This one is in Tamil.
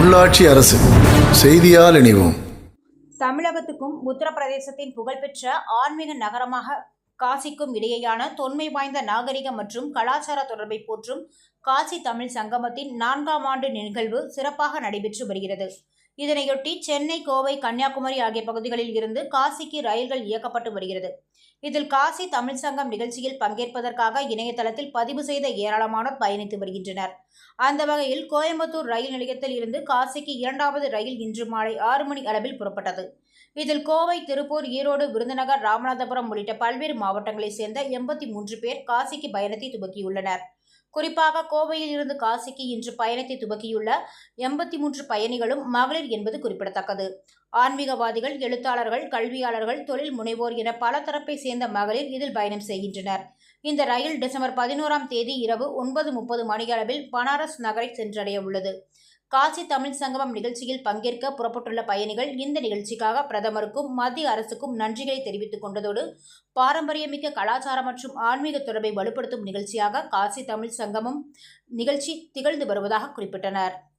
உள்ளாட்சி அரசு. செய்தியால் இணைவோம். தமிழகத்துக்கும் உத்தரப்பிரதேசத்தின் புகழ்பெற்ற ஆன்மீக நகரமாக காசிக்கும் இடையேயான தொன்மை வாய்ந்த நாகரிக மற்றும் கலாச்சார தொடர்பை போற்றும் காசி தமிழ் சங்கமத்தின் நான்காம் ஆண்டு நிகழ்வு சிறப்பாக நடைபெற்று வருகிறது. இதனையொட்டி சென்னை கோவை கன்னியாகுமரி ஆகிய பகுதிகளில் இருந்து காசிக்கு ரயில்கள் இயக்கப்பட்டு வருகிறது. இதில் காசி தமிழ் சங்கம் நிகழ்ச்சியில் பங்கேற்பதற்காக இணையதளத்தில் பதிவு செய்த ஏராளமானோர் பயணித்து வருகின்றனர். அந்த வகையில் கோயம்புத்தூர் ரயில் நிலையத்தில் இருந்து காசிக்கு இரண்டாவது ரயில் இன்று மாலை ஆறு மணி அளவில் புறப்பட்டது. இதில் கோவை திருப்பூர் ஈரோடு விருதுநகர் ராமநாதபுரம் உள்ளிட்ட பல்வேறு மாவட்டங்களைச் சேர்ந்த எண்பத்தி மூன்று பேர் காசிக்கு பயணத்தை துவக்கியுள்ளனர். குறிப்பாக கோவையில் இருந்து காசிக்கு இன்று பயணத்தை துவக்கியுள்ள எண்பத்தி மூன்று பயணிகளும் மகளிர் என்பது குறிப்பிடத்தக்கது. ஆன்மீகவாதிகள் எழுத்தாளர்கள் கல்வியாளர்கள் தொழில் முனைவோர் என பல தரப்பை சேர்ந்த மகளிர் இதில் பயணம் செய்கின்றனர். இந்த ரயில் டிசம்பர் பதினோராம் தேதி இரவு ஒன்பது முப்பது மணியளவில் பனாரஸ் நகரை சென்றடைய உள்ளது. காசி தமிழ் சங்கமம் நிகழ்ச்சியில் பங்கேற்க புறப்பட்டுள்ள பயணிகள் இந்த நிகழ்ச்சிக்காக பிரதமருக்கும் மத்திய அரசுக்கும் நன்றிகளை தெரிவித்துக் கொண்டதோடு பாரம்பரியமிக்க கலாச்சாரம் மற்றும் ஆன்மீக தொடர்பை வலுப்படுத்தும் நிகழ்ச்சியாக காசி தமிழ் சங்கமம் நிகழ்ச்சி திகழ்ந்து வருவதாக குறிப்பிட்டனர்.